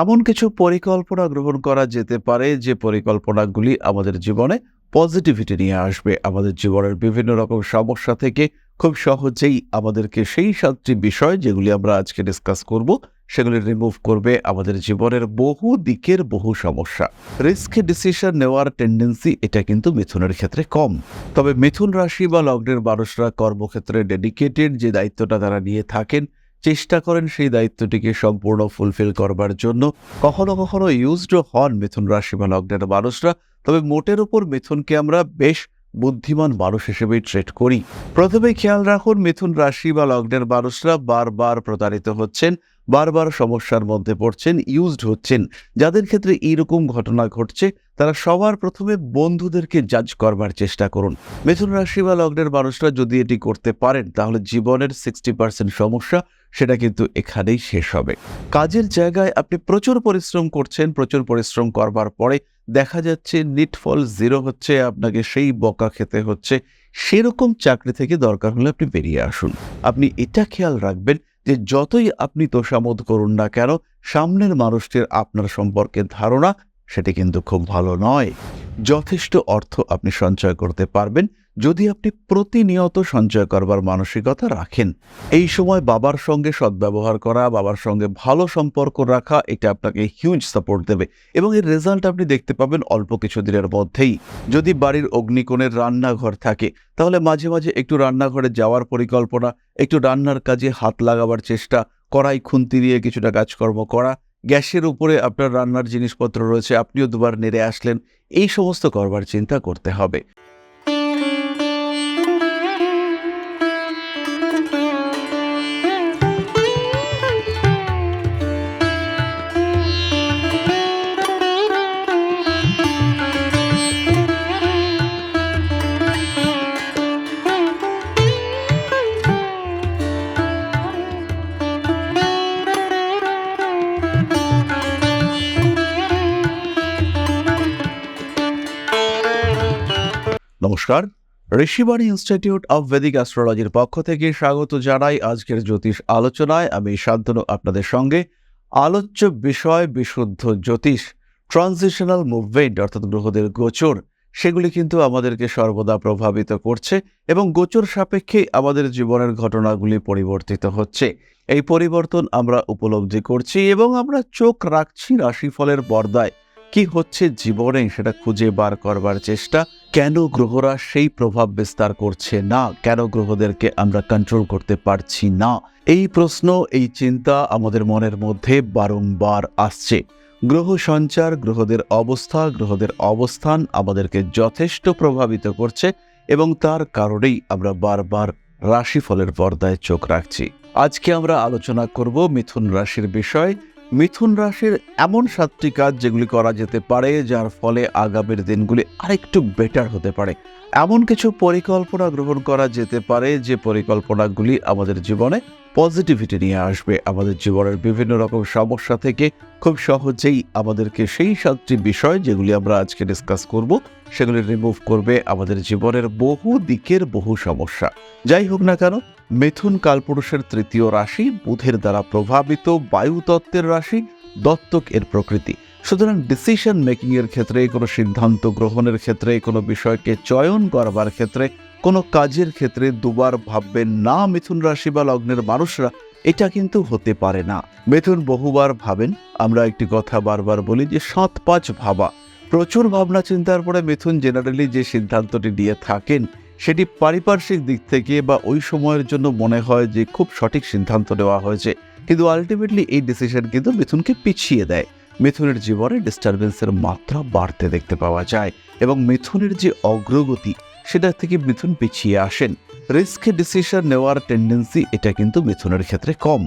এমন কিছু পরিকল্পনা গ্রহণ করা যেতে পারে যে পরিকল্পনাগুলি আমাদের জীবনে পজিটিভিটি নিয়ে আসবে। আমাদের জীবনের বিভিন্ন রকম সমস্যা থেকে খুব সহজেই আমাদেরকে সেই সাতটি বিষয় যেগুলি আমরা আজকে ডিসকাস করব, সেগুলি রিমুভ করবে আমাদের জীবনের বহু দিকের বহু সমস্যা। রিস্ক ডিসিশন নেওয়ার টেন্ডেন্সি এটা কিন্তু মিথুনের ক্ষেত্রে কম। তবে মিথুন রাশি বা লগ্নের মানুষরা কর্মক্ষেত্রে ডেডিকেটেড যে দায়িত্বটা তারা নিয়ে থাকেন চেষ্টা করেন সেই দায়িত্বটিকে সম্পূর্ণ ফুলফিল করবার জন্য। কখনো কখনো ইউজড হন মিথুন রাশি বা লগ্নের মানুষরা, তবে মোটের উপর মিথুনকে আমরা বেশ বুদ্ধিমান মানুষ হিসেবেই ট্রেড করি। প্রথমে খেয়াল রাখুন, মিথুন রাশি বা লগ্নের মানুষরা বারবার প্রতারিত হচ্ছেন। বারবার সমস্যার মধ্যে পড়ছেন ইউজড হচ্ছেন। যাদের ক্ষেত্রে এইরকম ঘটনা ঘটছে, তারা সবার প্রথমে বন্ধুদেরকে জাজ করবার চেষ্টা করুন। মিথুন রাশি বা লগ্নের মানুষরা যদি এটি করতে পারেন, তাহলে জীবনের সিক্সটি পার্সেন্ট সমস্যা, সেটা কিন্তু এখানেই শেষ হবে। কাজের জায়গায় আপনি প্রচুর পরিশ্রম করছেন, প্রচুর পরিশ্রম করবার পরে দেখা যাচ্ছে নিটফল জিরো হচ্ছে, আপনাকে সেই বকা খেতে হচ্ছে। সেরকম চাকরি থেকে দরকার হলে আপনি বেরিয়ে আসুন। আপনি এটা খেয়াল রাখবেন যে যতই আপনি তোষামোদ করুন না কেন, সামনের মানুষটির আপনার সম্পর্কে ধারণা সেটি কিন্তু খুব ভালো নয়। যথেষ্ট অর্থ আপনি সঞ্চয় করতে পারবেন। যদি আপনি প্রতিনিয়ত সঞ্চয় করবার মানসিকতা রাখেন, এই সময় বাবার সঙ্গে সদ্ব্যবহার করা, বাবার সঙ্গে ভালো সম্পর্ক রাখা, এটা আপনাকে হিউজ সাপোর্ট দেবে এবং এর রেজাল্ট আপনি দেখতে পাবেন অল্প কিছু দিনের মধ্যেই। যদি বাড়ির অগ্নিকোণের রান্নাঘর থাকে, তাহলে মাঝে মাঝে একটু রান্নাঘরে যাওয়ার পরিকল্পনা, একটু রান্নার কাজে হাত লাগাবার চেষ্টা, কড়াই খুন্তি দিয়ে কিছুটা কাজকর্ম করা, গ্যাসের উপরে আপনার রান্নার জিনিসপত্র রয়েছে, আপনিও দুবার নেড়ে আসলেন, এই সমস্ত করবার চিন্তা করতে হবে। নমস্কার। ঋষিবাণী ইনস্টিটিউট অব ভেদিক অ্যাস্ট্রোলজির পক্ষ থেকে স্বাগত জানাই আজকের জ্যোতিষ আলোচনায়। আমি শান্তনু আপনাদের সঙ্গে। আলোচ্য বিষয় বিশুদ্ধ জ্যোতিষ, ট্রানজিশনাল মুভমেন্ট অর্থাৎ গ্রহদের গোচর, সেগুলি কিন্তু আমাদেরকে সর্বদা প্রভাবিত করছে এবং গোচর সাপেক্ষে আমাদের জীবনের ঘটনাগুলি পরিবর্তিত হচ্ছে। এই পরিবর্তন আমরা উপলব্ধি করছি এবং আমরা চোখ রাখছি রাশিফলের পর্দায়। কি হচ্ছে জীবনে সেটা খুঁজে বার করবার চেষ্টা? কেন গ্রহরা সেই প্রভাব বিস্তার করছে না? কেন গ্রহদেরকে আমরা কন্ট্রোল করতে পারছি না? এই প্রশ্ন, এই চিন্তা আমাদের মনের মধ্যে বারংবার আসছে। গ্রহ সঞ্চার, গ্রহদের অবস্থা, গ্রহদের অবস্থান আমাদেরকে যথেষ্ট প্রভাবিত করছে এবং তার কারণেই আমরা বারবার রাশিফলের পর্দায় চোখ রাখছি। আজকে আমরা আলোচনা করব মিথুন রাশির বিষয়। মিথুন রাশির এমন সাতটি কাজ যেগুলি করা যেতে পারে, যার ফলে আগামীর দিনগুলি আরেকটু বেটার হতে পারে। এমন কিছু পরিকল্পনা গ্রহণ করা যেতে পারে, যে পরিকল্পনাগুলি আমাদের জীবনে পজিটিভিটি নিয়ে আসবে আমাদের জীবনের বিভিন্ন রকম সমস্যা থেকে। খুব সহজেই আমাদেরকে সেই সাতটি বিষয় যেগুলি আমরা আজকে ডিসকাস করব, সেগুলি রিমুভ করবে আমাদের জীবনের বহু দিকের বহু সমস্যা। যাই হোক না কেন, মিথুন কালপুরুষের তৃতীয় রাশি বুধের দ্বারা প্রভাবিত বায়ুতত্ত্বের রাশি দত্তক এর প্রকৃতি। সুতরাং ডিসিশন মেকিংয়ের ক্ষেত্রে কোনো সিদ্ধান্ত গ্রহণের ক্ষেত্রে কোনো বিষয়কে চয়ন করবার ক্ষেত্রে কোনো কাজের ক্ষেত্রে দুবার ভাববেন, না, মিথুন রাশি বা লগ্নের মানুষরা, এটা কিন্তু হতে পারে না। মিথুন বহুবার ভাবেন, আমরা একটি কথা বারবার বলি যে, সাত পাঁচ ভাবা। প্রচুর ভাবনা চিন্তার পরে মিথুন জেনারেলি যে সিদ্ধান্তটি দিয়ে থাকেন, সেটি পারিপার্শ্বিক দিক থেকে বা ওই সময়ের জন্য মনে হয় যে, খুব সঠিক সিদ্ধান্ত নেওয়া হয়েছে। কিন্তু আলটিমেটলি এই ডিসিশন কিন্তু মিথুনকে পিছিয়ে দেয়। মিথুনের জীবনে ডিস্টারবেন্সের মাত্রা বাড়তে দেখতে পাওয়া যায় এবং মিথুনের যে অগ্রগতি সেটা থেকে মিথুন পিছিয়ে আসেন। রিস্ক ডিসিশন নেওয়ার টেন্ডেন্সি এটা কিন্তু মিথুনের ক্ষেত্রে কম।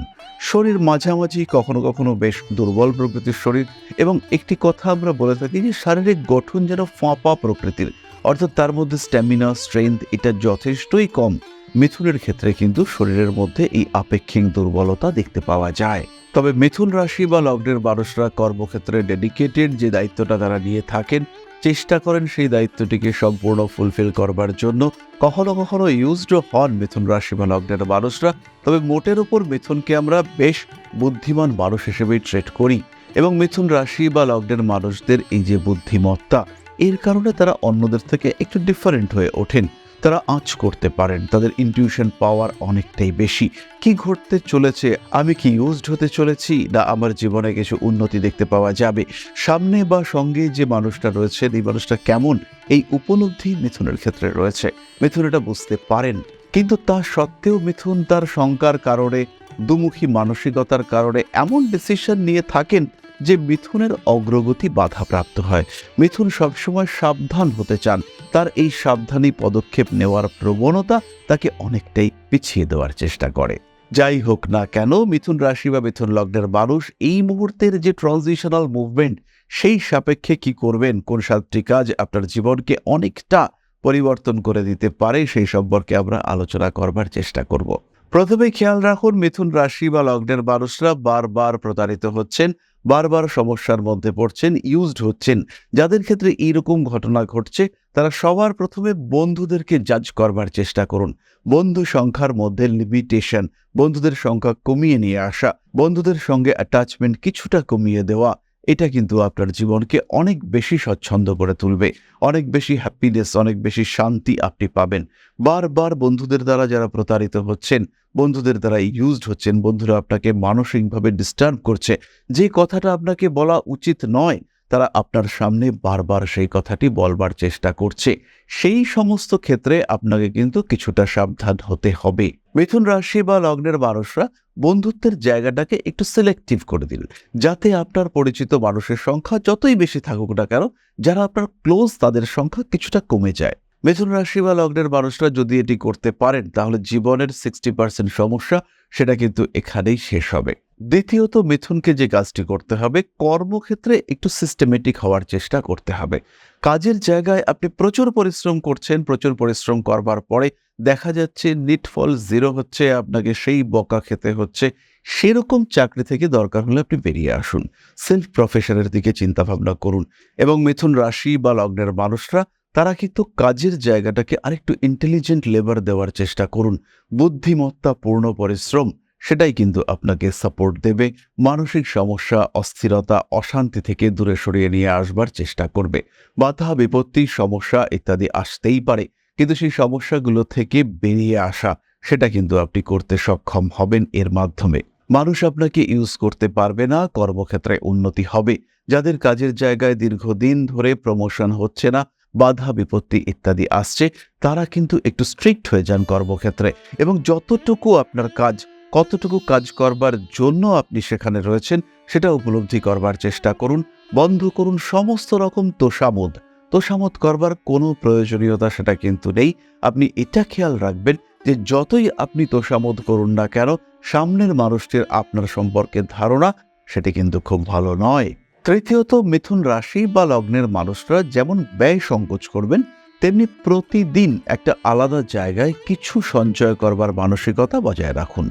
শরীর মাঝামাঝি, কখনো কখনো বেশ দুর্বল প্রকৃতির শরীর এবং একটি কথা আমরা বলে থাকি যে শারীরিক গঠন যেন ফাঁপা প্রকৃতির, অর্থাৎ তার মধ্যে স্ট্যামিনা স্ট্রেংথ এটা যথেষ্টই কম। মিথুনের ক্ষেত্রে কিন্তু শরীরের মধ্যে এই আপেক্ষিক দুর্বলতা দেখতে পাওয়া যায়। তবে মিথুন রাশি বা লগ্নের মানুষরা কর্মক্ষেত্রে ডেডিকেটেড যে দায়িত্বটা তারা নিয়ে থাকেন চেষ্টা করেন সেই দায়িত্বটিকে সম্পূর্ণ ফুলফিল করবার জন্য। কখনো কখনো ইউজড হন মিথুন রাশি বা লগ্নের মানুষরা, তবে মোটের উপর মিথুনকে আমরা বেশ বুদ্ধিমান মানুষ হিসেবেই ট্রেড করি এবং মিথুন রাশি বা লগ্নের মানুষদের এই যে বুদ্ধিমত্তা, এর কারণে তারা অন্যদের থেকে একটু ডিফারেন্ট হয়ে ওঠেন। তারা আঁচ করতে পারেন। তাদের ইনটিউশন পাওয়ার অনেকটাই বেশি। কি ঘটতে চলেছে? আমি কি ইউজড হতে চলেছি? না, আমার জীবনে কিছু উন্নতি দেখতে পাওয়া যাবে? সামনে বা সঙ্গে যে মানুষটা রয়েছে, এই মানুষটা কেমন? এই উপলব্ধি মিথুনের ক্ষেত্রে রয়েছে। মিথুন এটা বুঝতে পারেন। কিন্তু তা সত্ত্বেও মিথুন তার শঙ্কার কারণে, দুমুখী মানসিকতার কারণে এমন ডিসিশন নিয়ে থাকেন যে মিথুনের অগ্রগতি বাধাপ্রাপ্ত হয়। মিথুন সবসময় সাবধান হতে চান। তার এই সাবধানী পদক্ষেপ নেওয়ার প্রবণতা তাকে অনেকটাই পিছিয়ে দেওয়ার চেষ্টা করে। যাই হোক না কেন, মিথুন রাশি বা মিথুন লগ্নের মানুষ এই মুহূর্তের যে ট্রানজিশনাল মুভমেন্ট সেই সাপেক্ষে কি করবেন, কোন সাতটি কাজ আপনার জীবনকে অনেকটা পরিবর্তন করে দিতে পারে, সেই সম্পর্কে আমরা আলোচনা করবার চেষ্টা করব। প্রথমে খেয়াল রাখুন, মিথুন রাশি বা লগ্নের মানুষরা বারবার প্রতারিত হচ্ছেন। বারবার সমস্যার মধ্যে পড়ছেন ইউজড হচ্ছেন। যাদের ক্ষেত্রে এইরকম ঘটনা ঘটছে, তারা সবার প্রথমে বন্ধুদেরকে জাজ করবার চেষ্টা করুন। বন্ধু সংখ্যার মধ্যে লিমিটেশন বন্ধুদের সংখ্যা কমিয়ে নিয়ে আসা, বন্ধুদের সঙ্গে অ্যাটাচমেন্ট কিছুটা কমিয়ে দেওয়া এটা কিন্তু আপনার জীবনকে অনেক বেশি স্বচ্ছন্দ করে তুলবে। অনেক বেশি হ্যাপিনেস অনেক বেশি শান্তি আপনি পাবেন। বারবার বন্ধুদের দ্বারা যারা প্রতারিত হচ্ছেন, বন্ধুদের দ্বারা ইউজড হচ্ছেন, বন্ধুরা আপনাকে মানসিকভাবে ডিস্টার্ব করছে। যে কথাটা আপনাকে বলা উচিত নয় তারা আপনার সামনে বারবার সেই কথাটি বলবার চেষ্টা করছে। সেই সমস্ত ক্ষেত্রে আপনাকে কিন্তু কিছুটা সাবধান হতে হবে। মিথুন রাশি বা লগ্নের মানুষরা বন্ধুত্বের জায়গাটাকে একটু সিলেক্টিভ করে দিন। যাতে আপনার পরিচিত মানুষের সংখ্যা যতই বেশি থাকুক না কেন, যারা আপনার ক্লোজ তাদের সংখ্যা কিছুটা কমে যায়। মিথুন রাশি বা লগ্নের মানুষরা যদি এটি করতে পারেন, তাহলে জীবনের সিক্সটি পার্সেন্ট সমস্যা সেটা কিন্তু এখানেই শেষ হবে। দ্বিতীয়ত, মিথুনকে যে কাজটি করতে হবে, কর্মক্ষেত্রে একটু সিস্টেমেটিক হওয়ার চেষ্টা করতে হবে। কাজের জায়গায় আপনি প্রচুর পরিশ্রম করছেন, প্রচুর পরিশ্রম করবার পরে দেখা যাচ্ছে নিটফল জিরো হচ্ছে, আপনাকে সেই বকা খেতে হচ্ছে, সেরকম চাকরি থেকে দরকার হলে আপনি বেরিয়ে আসুন। সেলফ প্রফেশনের দিকে চিন্তা ভাবনা করুন এবং মিথুন রাশি বা লগ্নের মানুষরা তারা কিন্তু কাজের জায়গাটাকে আরেকটু ইন্টেলিজেন্ট লেবার দেওয়ার চেষ্টা করুন। বুদ্ধিমত্তাপূর্ণ পরিশ্রম, সেটাই কিন্তু আপনাকে সাপোর্ট দেবে। মানসিক সমস্যা, অস্থিরতা, অশান্তি থেকে দূরে সরিয়ে নিয়ে আসবার চেষ্টা করবে। বাধা, বিপত্তি, সমস্যা ইত্যাদি আসতেই পারে। কিন্তু সেই সমস্যাগুলো থেকে বেরিয়ে আসা, সেটা কিন্তু আপনি করতে সক্ষম হবেন এর মাধ্যমে। মানুষ আপনাকে ইউজ করতে পারবে না, কর্মক্ষেত্রে উন্নতি হবে। যাদের কাজের জায়গায় দীর্ঘদিন ধরে প্রমোশন হচ্ছে না বাধা, বিপত্তি ইত্যাদি আসছে, তারা কিন্তু একটু স্ট্রিক্ট হয়ে যান কর্মক্ষেত্রে। এবং যতটুকু আপনার কাজ, কতটুকু কাজ করবার জন্য আপনি সেখানে রয়েছেন, সেটা উপলব্ধি করবার চেষ্টা করুন। বন্ধ করুন সমস্ত রকম তোষামোদ। তোষামত করবার কোনো প্রয়োজনীয়তা সেটা কিন্তু নেই। আপনি এটা খেয়াল রাখবেন যে যতই আপনি তোষামোদ করুন না কেন, সামনের মানুষটির আপনার সম্পর্কে ধারণা, সেটি কিন্তু খুব ভালো নয়। তৃতীয়ত মিথুন রাশি বা লগ্নের মানুষরা যেমন ব্যয় সংকোচ করবেন, তেমনি প্রতিদিন একটা আলাদা জায়গায় কিছু সঞ্চয় করবার মানসিকতা বজায় রাখুন।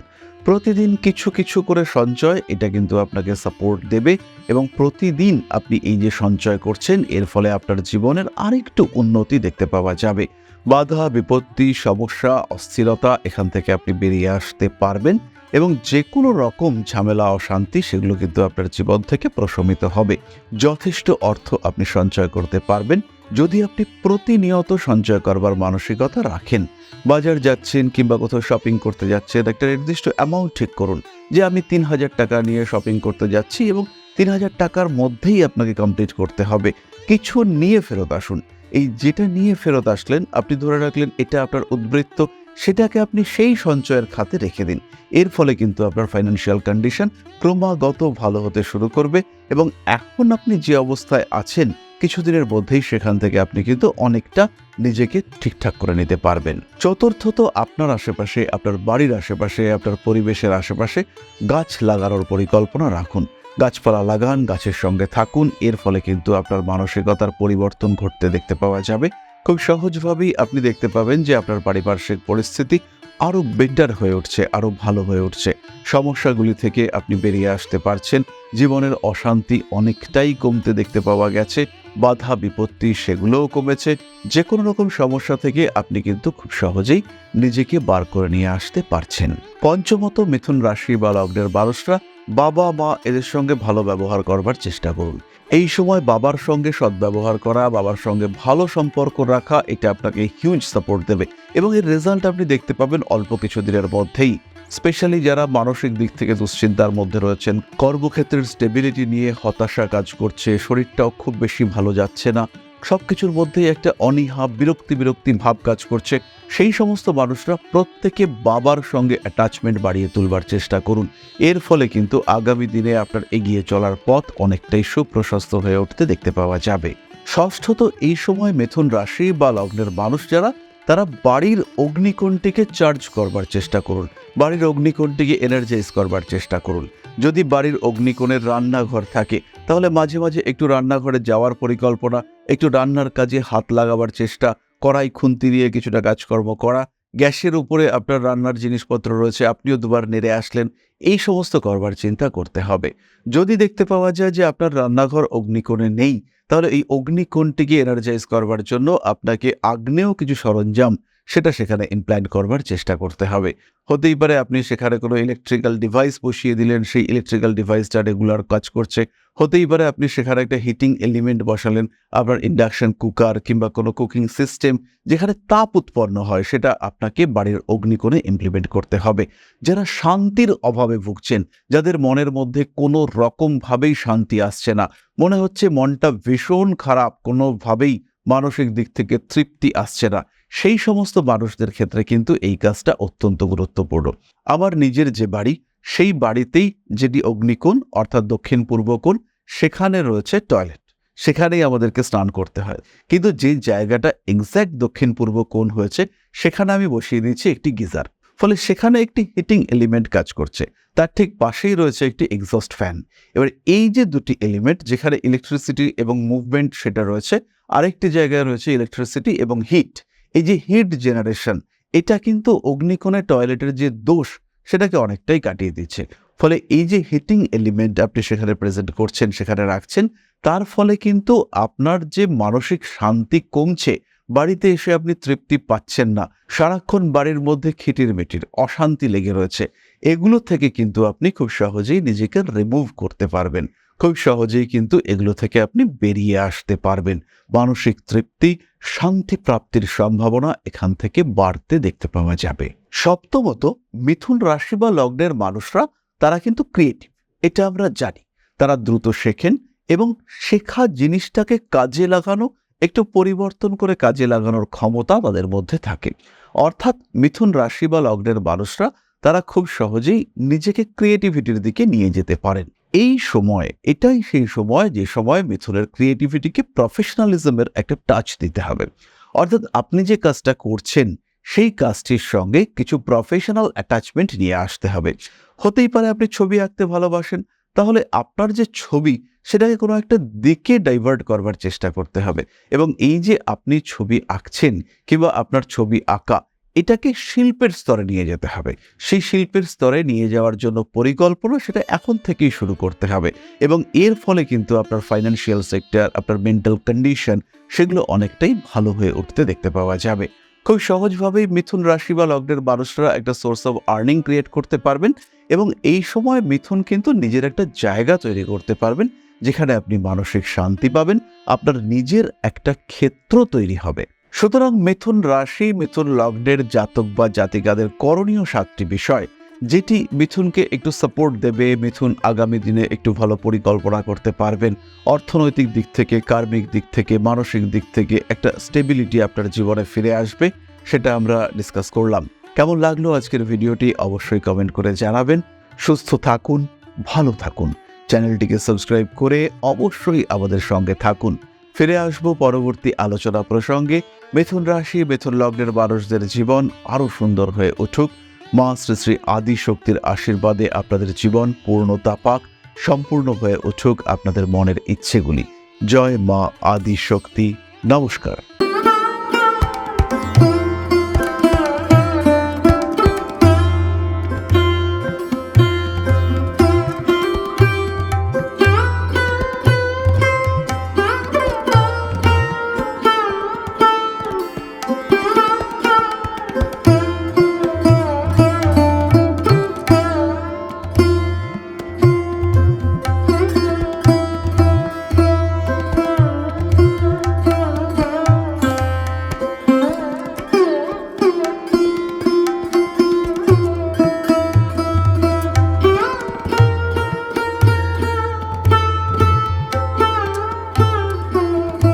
প্রতিদিন কিছু কিছু করে সঞ্চয়, এটা কিন্তু আপনাকে সাপোর্ট দেবে এবং প্রতিদিন আপনি এই যে সঞ্চয় করছেন, এর ফলে আপনার জীবনের আরেকটু উন্নতি দেখতে পাওয়া যাবে। বাধা, বিপত্তি, সমস্যা, অস্থিরতা এখান থেকে আপনি বেরিয়ে আসতে পারবেন। এবং যে কোনো রকম ঝামেলা, অশান্তি সেগুলো কিন্তু আপনার জীবন থেকে প্রশমিত হবে। যথেষ্ট অর্থ আপনি সঞ্চয় করতে পারবেন যদি আপনি প্রতিনিয়ত সঞ্চয় করবার মানসিকতা রাখেন। বাজার যাচ্ছেন কিংবা কোথাও শপিং করতে যাচ্ছেন, একটা নির্দিষ্ট অ্যামাউন্ট ঠিক করুন যে আমি তিন হাজার টাকা নিয়ে শপিং করতে যাচ্ছি এবং তিন হাজার টাকার মধ্যেই আপনাকে কমপ্লিট করতে হবে। কিছু নিয়ে ফেরত আসুন। এই যেটা নিয়ে ফেরত আসলেন, আপনি ধরে রাখলেন এটা আপনার উদ্বৃত্ত সেটাকে আপনি সেই সঞ্চয়ের খাতে রেখে দিন। এর ফলে কিন্তু আপনার ফাইন্যান্সিয়াল কন্ডিশন ক্রমাগত ভালো হতে শুরু করবে এবং এখন আপনি যে অবস্থায় আছেন, কিছুদিনের মধ্যেই সেখান থেকে আপনি কিন্তু অনেকটা নিজেকে ঠিকঠাক করে নিতে পারবেন। চতুর্থত আপনার আশেপাশে, আপনার বাড়ির আশেপাশে, আপনার পরিবেশের আশেপাশে গাছ লাগানোর পরিকল্পনা রাখুন। গাছপালা লাগান, গাছের সঙ্গে থাকুন, এর ফলে কিন্তু আপনার মানসিকতার পরিবর্তন ঘটতে দেখতে পাওয়া যাবে। খুব সহজভাবেই আপনি দেখতে পাবেন যে আপনার পারিপার্শ্বিক পরিস্থিতি আরও বেটার হয়ে উঠছে, আরও ভালো হয়ে উঠছে। সমস্যাগুলি থেকে আপনি বেরিয়ে আসতে পারছেন। জীবনের অশান্তি অনেকটাই কমতে দেখতে পাওয়া গেছে। বাধা, বিপত্তি সেগুলোও কমেছে। যে কোনো রকম সমস্যা থেকে আপনি কিন্তু খুব সহজেই নিজেকে বার করে নিয়ে আসতে পারছেন। পঞ্চমত মিথুন রাশি বা লগ্নের বারসরা বাবা মা এদের সঙ্গে ভালো ব্যবহার করবার চেষ্টা করুন। এই সময় বাবার সঙ্গে সদ্ব্যবহার করা, বাবার সঙ্গে ভালো সম্পর্ক রাখা, এটা আপনাকে হিউজ সাপোর্ট দেবে এবং এর রেজাল্ট আপনি দেখতে পাবেন অল্প কিছু দিনের মধ্যেই। স্পেশালি যারা মানসিক দিক থেকে দুশ্চিন্তার মধ্যে রয়েছেন, কর্মক্ষেত্রের স্টেবিলিটি নিয়ে হতাশা কাজ করছে, শরীরটাও খুব বেশি ভালো যাচ্ছে না। সব কিছুর মধ্যেই একটা অনীহা, বিরক্তি বিরক্তি ভাব কাজ করছে। সেই সমস্ত মানুষরা প্রত্যেকে বাবার সঙ্গে অ্যাটাচমেন্ট বাড়িয়ে তুলবার চেষ্টা করুন। এর ফলে কিন্তু আগামী দিনে আপনার এগিয়ে চলার পথ অনেকটাই সুপ্রশস্ত হয়ে উঠতে দেখতে পাওয়া যাবে। ষষ্ঠত এই সময় মিথুন রাশি বা লগ্নের মানুষ যারা, তারা বাড়ির অগ্নিকোণটিকে চার্জ করবার চেষ্টা করুন। বাড়ির অগ্নিকোণটিকে এনার্জাইজ করবার চেষ্টা করুন। যদি বাড়ির অগ্নিকোণের রান্নাঘর থাকে, তাহলে মাঝে মাঝে একটু রান্নাঘরে যাওয়ার পরিকল্পনা, একটু রান্নার কাজে হাত লাগাবার চেষ্টা, কড়াই খুন্তি দিয়ে কিছুটা কাজকর্ম করা, গ্যাসের উপরে আপনার রান্নার জিনিসপত্র রয়েছে, আপনিও দুবার নেড়ে আসলেন, এই সমস্ত করবার চিন্তা করতে হবে। যদি দেখতে পাওয়া যায় যে আপনার রান্নাঘর অগ্নিকোণে নেই, তাহলে এই অগ্নিকোণটিকে এনার্জাইজ করবার জন্য আপনাকে আগ্নেয় কিছু সরঞ্জাম সেটা সেখানে ইমপ্ল্যান্ট করবার চেষ্টা করতে হবে। হতেই পারে আপনি সেখানে কোনো ইলেকট্রিক্যাল ডিভাইস বসিয়ে দিলেন, সেই ইলেকট্রিক্যাল ডিভাইসটা রেগুলার কাজ করছে। হতেই পারে আপনি সেখানে একটা হিটিং এলিমেন্ট বসালেন আপনার ইন্ডাকশন কুকার কিংবা কোনো কুকিং সিস্টেম যেখানে তাপ উৎপন্ন হয়, সেটা আপনাকে বাড়ির অগ্নিকোণে ইমপ্লিমেন্ট করতে হবে। যারা শান্তির অভাবে ভুগছেন, যাদের মনের মধ্যে কোনো রকমভাবেই শান্তি আসছে না, মনে হচ্ছে মনটা ভীষণ খারাপ, কোনোভাবেই মানসিক দিক থেকে তৃপ্তি আসছে না। সেই সমস্ত মানুষদের ক্ষেত্রে কিন্তু এই কাজটা অত্যন্ত গুরুত্বপূর্ণ। আমার নিজের যে বাড়ি, সেই বাড়িতেই যেটি অগ্নিকোণ, অর্থাৎ দক্ষিণ পূর্ব কোণ, সেখানে রয়েছে টয়লেট। সেখানেই আমাদেরকে স্নান করতে হয়। কিন্তু যে জায়গাটা এক্স্যাক্ট দক্ষিণ পূর্ব কোণ হয়েছে, সেখানে আমি বসিয়ে দিয়েছি একটি গিজার। ফলে সেখানে একটি হিটিং এলিমেন্ট কাজ করছে। তার ঠিক পাশেই রয়েছে একটি এক্সস্ট ফ্যান এবার এই যে দুটি এলিমেন্ট যেখানে ইলেকট্রিসিটি এবং মুভমেন্ট সেটা রয়েছে, আরেকটি জায়গায় রয়েছে ইলেকট্রিসিটি এবং হিট এই যে হিট জেনারেশন, এটা কিন্তু অগ্নিকোণে টয়লেটের যে দোষ, সেটাকে অনেকটাই কাটিয়ে দিচ্ছে। ফলে এই যে হিটিং এলিমেন্ট আপনি সেখানে প্রেজেন্ট করছেন, সেখানে রাখছেন, তার ফলে কিন্তু আপনার যে মানসিক শান্তি কমছে, বাড়িতে এসে আপনি তৃপ্তি পাচ্ছেন না, সারাক্ষণ বাড়ির মধ্যে খিটির মিটির, অশান্তি লেগে রয়েছে। এগুলো থেকে কিন্তু আপনি খুব সহজেই নিজেকে রিমুভ করতে পারবেন। খুব সহজেই কিন্তু এগুলো থেকে আপনি বেরিয়ে আসতে পারবেন। মানসিক তৃপ্তি, শান্তি প্রাপ্তির সম্ভাবনা এখান থেকে বাড়তে দেখতে পাওয়া যাবে। সপ্তমত, মিথুন রাশি বা লগ্নের মানুষরা, তারা কিন্তু ক্রিয়েটিভ এটা আমরা জানি। তারা দ্রুত শেখেন এবং শেখা জিনিসটাকে কাজে লাগানো, একটু পরিবর্তন করে কাজে লাগানোর ক্ষমতা তাদের মধ্যে থাকে। অর্থাৎ মিথুন রাশি বা লগ্নের মানুষরা, তারা খুব সহজেই নিজেকে ক্রিয়েটিভিটির দিকে নিয়ে যেতে পারেন। এই সময়, এটাই সেই সময়, যে সময় মিথুনের ক্রিয়েটিভিটিকে প্রফেশনালিজমের একটা টাচ দিতে হবে। অর্থাৎ আপনি যে কাজটা করছেন, সেই কাজটির সঙ্গে কিছু প্রফেশনাল অ্যাটাচমেন্ট নিয়ে আসতে হবে। হতেই পারে আপনি ছবি আঁকতে ভালোবাসেন, তাহলে আপনার যে ছবি, সেটাকে কোনো একটা দিকে ডাইভার্ট করবার চেষ্টা করতে হবে। এবং এই যে আপনি ছবি আঁকছেন, কিংবা আপনার ছবি আঁকা এটাকে শিল্পের স্তরে নিয়ে যেতে হবে। সেই শিল্পের স্তরে নিয়ে যাওয়ার জন্য পরিকল্পনা সেটা এখন থেকেই শুরু করতে হবে এবং এর ফলে কিন্তু আপনার ফাইন্যান্সিয়াল সেক্টর আপনার মেন্টাল কন্ডিশন সেগুলো অনেকটাই ভালো হয়ে উঠতে দেখতে পাওয়া যাবে। খুব সহজভাবেই মিথুন রাশি বা লগ্নের মানুষরা একটা সোর্স অফ আর্নিং ক্রিয়েট করতে পারবেন এবং এই সময় মিথুন কিন্তু নিজের একটা জায়গা তৈরি করতে পারবেন, যেখানে আপনি মানসিক শান্তি পাবেন, আপনার নিজের একটা ক্ষেত্র তৈরি হবে। সুতরাং মিথুন রাশি, মিথুন লগ্নের জাতক বা জাতিকাদের করণীয় সাতটি বিষয়, যেটি মিথুনকে একটু সাপোর্ট দেবে, মিথুন আগামী দিনে একটু ভালো পরিকল্পনা করতে পারবেন। অর্থনৈতিক দিক থেকে, কার্মিক দিক থেকে, মানসিক দিক থেকে একটা স্টেবিলিটি আপনার জীবনে ফিরে আসবে, সেটা আমরা ডিসকাস করলাম। কেমন লাগল আজকের ভিডিওটি অবশ্যই কমেন্ট করে জানাবেন। সুস্থ থাকুন, ভালো থাকুন। চ্যানেলটিকে সাবস্ক্রাইব করে অবশ্যই আমাদের সঙ্গে থাকুন। ফিরে আসব পরবর্তী আলোচনা প্রসঙ্গে। মিথুন রাশি, মিথুন লগ্নের মানুষদের জীবন আরও সুন্দর হয়ে উঠুক। মা শ্রী শ্রী আদি শক্তির আশীর্বাদে আপনাদের জীবন পূর্ণতা পাক, সম্পূর্ণ হয়ে উঠুক আপনাদের মনের ইচ্ছেগুলি। জয় মা আদি শক্তি। নমস্কার।